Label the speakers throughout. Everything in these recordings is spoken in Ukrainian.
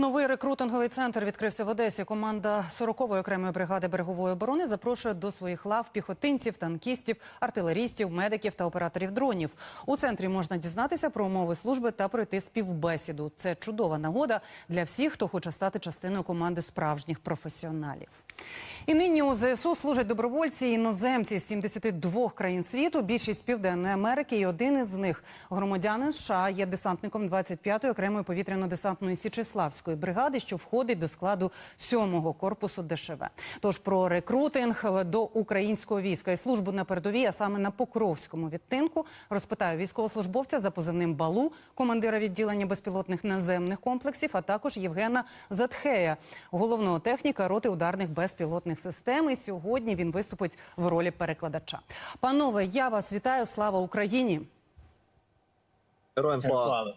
Speaker 1: Новий рекрутинговий центр відкрився в Одесі. Команда 40-ї окремої бригади берегової оборони запрошує до своїх лав піхотинців, танкістів, артилерістів, медиків та операторів дронів. У центрі можна дізнатися про умови служби та пройти співбесіду. Це чудова нагода для всіх, хто хоче стати частиною команди справжніх професіоналів. І нині у ЗСУ служать добровольці і іноземці з 72 країн світу, більшість Південної Америки, і один із них громадянин США є десантником 25-ї окремої повітряно-десантної Січеславської бригади, що входить до складу 7-го корпусу ДШВ. Тож про рекрутинг до українського війська і службу на передовій, а саме на Покровському відтинку, розпитаю військовослужбовця за позивним Балу, командира відділення безпілотних наземних комплексів, а також Євгена Затхея, головного техніка роти ударних безпілотних систем. І сьогодні він виступить в ролі перекладача. Панове, я вас вітаю. Слава Україні!
Speaker 2: Героям слава.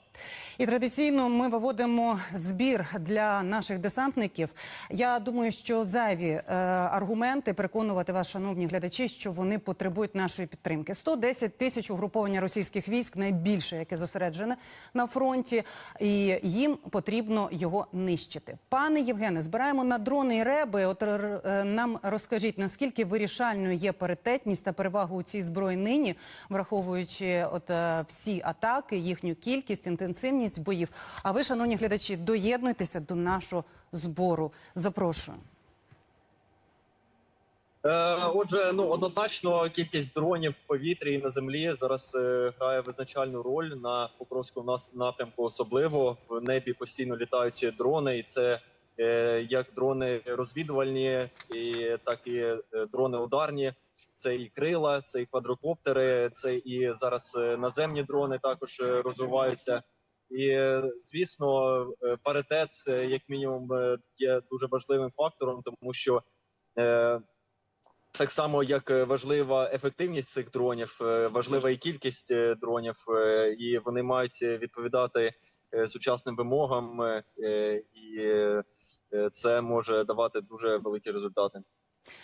Speaker 1: І традиційно ми виводимо збір для наших десантників. Я думаю, що зайві е, аргументи переконувати вас, шановні глядачі, що вони потребують нашої підтримки. 110 тисяч угруповання російських військ найбільше, яке зосереджене на фронті, і їм потрібно його нищити. Пане Євгене, збираємо на дрони і реби. От е, нам розкажіть, наскільки вирішальною є паритетність та перевагу у цій зброї нині, враховуючи от е, всі атаки, їхню кількість, інтенсивність боїв. А ви, шановні глядачі, доєднуйтеся до нашого збору. Запрошую.
Speaker 2: Е, отже, ну однозначно кількість дронів в повітрі і на землі зараз е, грає визначальну роль на Покровському напрямку. Особливо в небі постійно літають дрони, і це е, як дрони розвідувальні, і так і е, дрони ударні. Це і крила, це і квадрокоптери, це і зараз е, наземні дрони також е, розвиваються. І е, звісно, паритет, як мінімум, є дуже важливим фактором, тому що е, так само, як важлива ефективність цих дронів, важлива і кількість дронів, і вони мають відповідати сучасним вимогам, і це може давати дуже великі результати.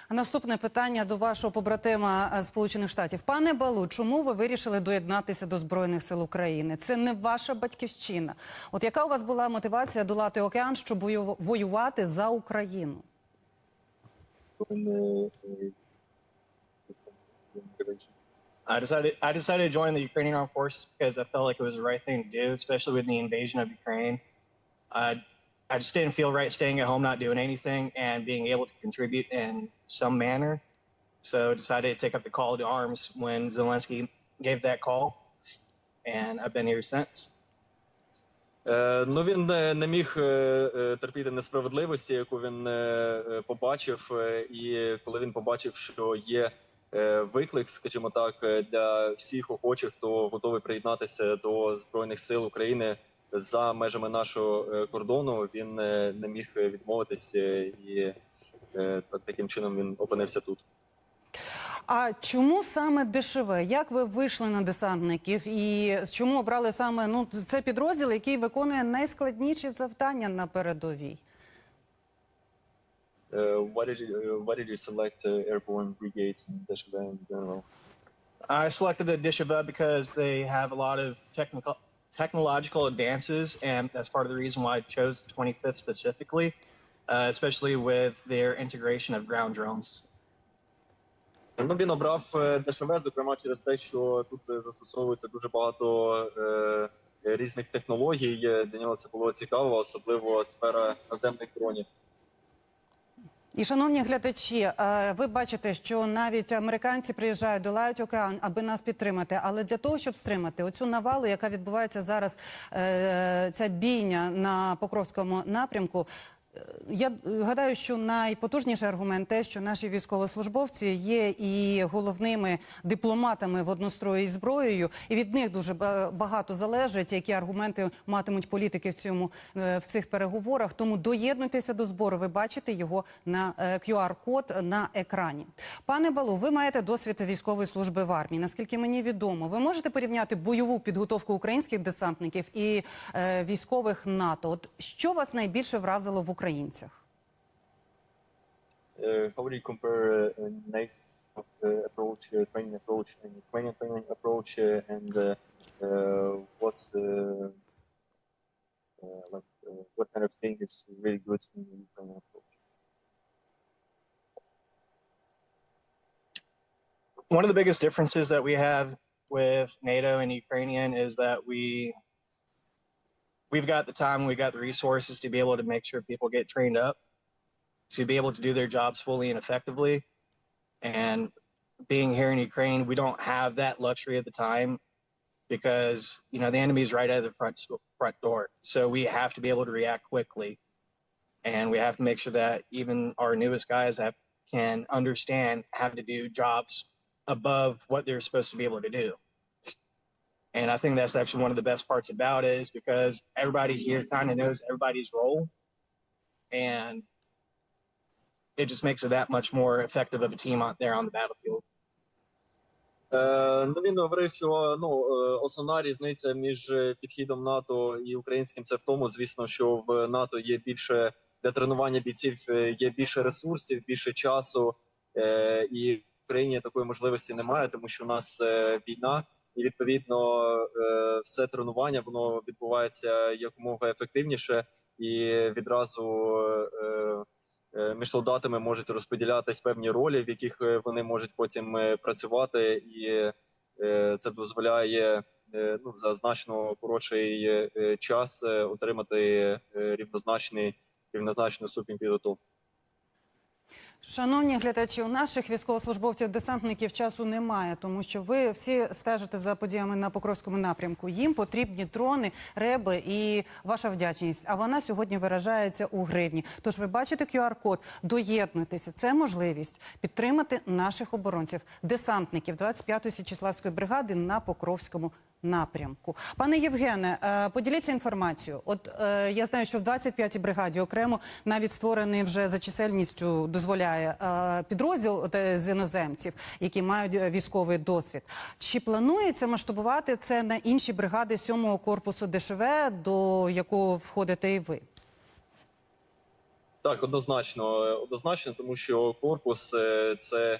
Speaker 1: Наступне питання до вашого побратима е, Сполучених Штатів. Пане Балу, чому ви вирішили доєднатися до Збройних сил України? Це не ваша батьківщина. От яка у вас була мотивація долати океан, щоб вою- воювати за Україну?
Speaker 3: I decided I decided to join the Ukrainian armed forces because I felt like it was the right thing to do, especially with the invasion of Ukraine. I I just didn't feel right staying at home, not doing anything, and being able to contribute in some manner. So decided to take up the call to arms when Zelensky gave that call, and I've been here since.
Speaker 2: Е, ну він не, не міг е, е, терпіти несправедливості, яку він е, е, побачив. е, І коли він побачив, що є е, виклик, скажімо так, е, для всіх охочих, хто готовий приєднатися до збройних сил України за межами нашого е, кордону, він е, не міг відмовитись, е, і таким чином він опинився тут.
Speaker 1: А чому саме ДШВ? Як ви вийшли на десантників? І чому обрали саме ну це підрозділ, який виконує найскладніші завдання на передовій?
Speaker 2: Е, Why did you uh, why did you select uh, airborne brigades and DSHV in general?
Speaker 3: I selected the Dishava because they have a lot of technical technological advances, and that's part of the reason why I chose the 25th specifically, uh, especially with their integration of ground drones.
Speaker 2: Ну, він обрав е, ДШВ, зокрема через те, що тут е, застосовується дуже багато е, різних технологій. Е, Для нього це було цікаво, особливо сфера наземних дронів.
Speaker 1: І, шановні глядачі, е, ви бачите, що навіть американці приїжджають, долають океан, аби нас підтримати. Але для того, щоб стримати оцю навалу, яка відбувається зараз, е, ця бійня на Покровському напрямку. Я е, гадаю, що найпотужніший аргумент те, що наші військовослужбовці є і головними дипломатами в однострої зі зброєю, і від них дуже багато залежить, які аргументи матимуть політики в цьому е, в цих переговорах. Тому доєднуйтеся до збору. Ви бачите його на е, QR-код на екрані. Пане Балу, ви маєте досвід військової служби в армії. Наскільки мені відомо, ви можете порівняти бойову підготовку українських десантників і військових НАТО. От що вас найбільше вразило в українцях?
Speaker 2: Е, How would you compare uh, NATO uh, approach, uh, training approach, and Ukrainian training approach, uh, and uh, uh, what's uh, uh, like uh, what kind of thing is really good in the Ukrainian approach.
Speaker 3: one of the biggest differences that we have with NATO and Ukrainian is that we we've got the time, we've got the resources to be able to make sure people get trained up, to be able to do their jobs fully and effectively. And being here in Ukraine, we don't have that luxury at the time because you know the enemy is right at the front front door. So we have to be able to react quickly, and we have to make sure that even our newest guys have can understand how to do jobs above what they're supposed to be able to do. And I think that's actually one of the best parts about it is because everybody here kind of knows everybody's role. And it just makes it that much more effective of a team out there on the battlefield.
Speaker 2: Е, ну, він говорив, що ну е, основна різниця між е, підхідом НАТО і українським це в тому, звісно, що в НАТО є більше для тренування бійців, е, є більше ресурсів, більше часу, е, і в Україні такої можливості немає, тому що у нас війна, і відповідно е, все тренування воно відбувається якомога ефективніше, і відразу е, е, між солдатами можуть розподілятись певні ролі, в яких вони можуть потім працювати, і це дозволяє ну за значно коротший час отримати рівнозначний рівнозначну ступінь підготовки.
Speaker 1: Шановні глядачі, у наших військовослужбовців десантників часу немає, тому що ви всі стежите за подіями на Покровському напрямку. Їм потрібні дрони, реби і ваша вдячність. А вона сьогодні виражається у гривні. Тож ви бачите QR-код, доєднуйтеся. Це можливість підтримати наших оборонців, десантників 25-ї Січеславської бригади на Покровському напрямку. Пане Євгене, е, поділіться інформацією. От е, я знаю, що в 25-й бригаді окремо навіть створений вже за чисельністю дозволяє е, підрозділ з іноземців, які мають військовий досвід. Чи планується масштабувати це на інші бригади 7-го корпусу ДШВ, до якого входите і ви?
Speaker 2: Так, однозначно, однозначно, тому що корпус це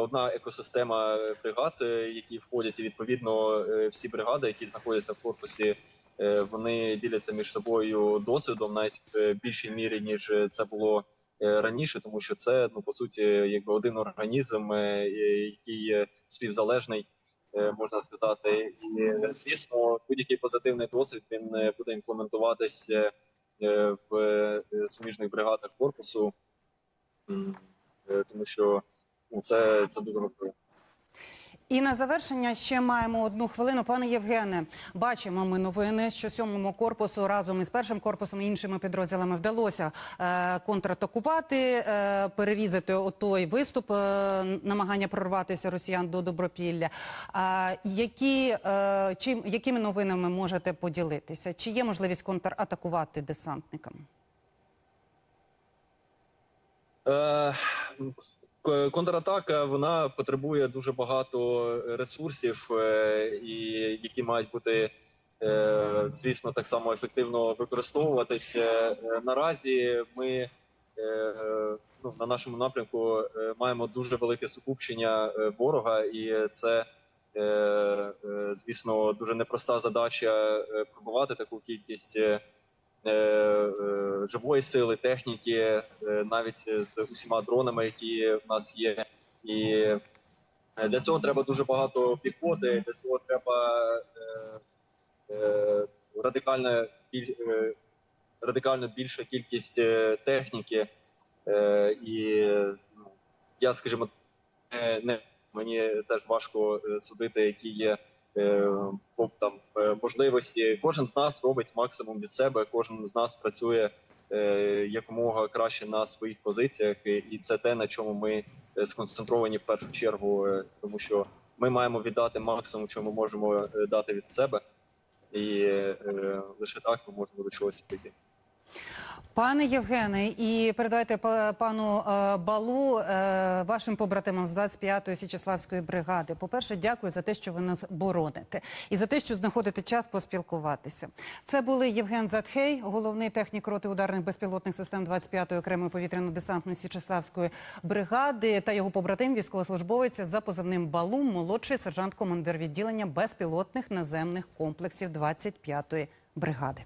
Speaker 2: одна екосистема бригад, е, які входять, і відповідно е, всі бригади, які знаходяться в корпусі, е, вони діляться між собою досвідом, навіть в більшій мірі ніж це було раніше, тому що це ну по суті якби один організм, який співзалежний. Можна сказати, і звісно, будь-який позитивний досвід він буде імплементуватись е, в суміжних бригадах корпусу, тому що це, це дуже важливо.
Speaker 1: І на завершення ще маємо одну хвилину. Пане Євгене, бачимо ми новини, що сьомому корпусу разом із першим корпусом і іншими підрозділами вдалося е, контратакувати, е, перерізати отой виступ, е, намагання прорватися росіян до Добропілля. А які, е, чим, якими новинами можете поділитися? Чи є можливість контратакувати десантникам?
Speaker 2: Е, контратака вона потребує дуже багато ресурсів, е, і які мають бути, е, звісно, так само ефективно використовуватися. Е, Наразі ми е, ну, на нашому напрямку е, маємо дуже велике сукупчення е, ворога, і це. е, е, Звісно, дуже непроста задача е, пробувати таку кількість е, е, е, живої сили, техніки, е, навіть з усіма дронами, які в нас є. І е, для цього треба дуже багато піхоти. Для цього треба е, е, радикальна е, радикально більша кількість е, техніки. Е, і ну, я, скажімо, не, мені теж важко е, судити, які є по- там е, можливості. Кожен з нас робить максимум від себе. Кожен з нас працює е, якомога краще на своїх позиціях, і, це те, на чому ми сконцентровані в першу чергу, тому що ми маємо віддати максимум, що ми можемо дати від себе, і лише так ми можемо до чогось прийти.
Speaker 1: Пане Євгене, і передайте пану е, Балу, е, вашим побратимам з 25-ї Січеславської бригади. По-перше, дякую за те, що ви нас бороните, і за те, що знаходите час поспілкуватися. Це були Євген Затхей, головний технік роти ударних безпілотних систем 25-ї окремої повітряно-десантної Січеславської бригади та його побратим, військовослужбовець за позивним Балу, молодший сержант-командир відділення безпілотних наземних комплексів 25-ї бригади.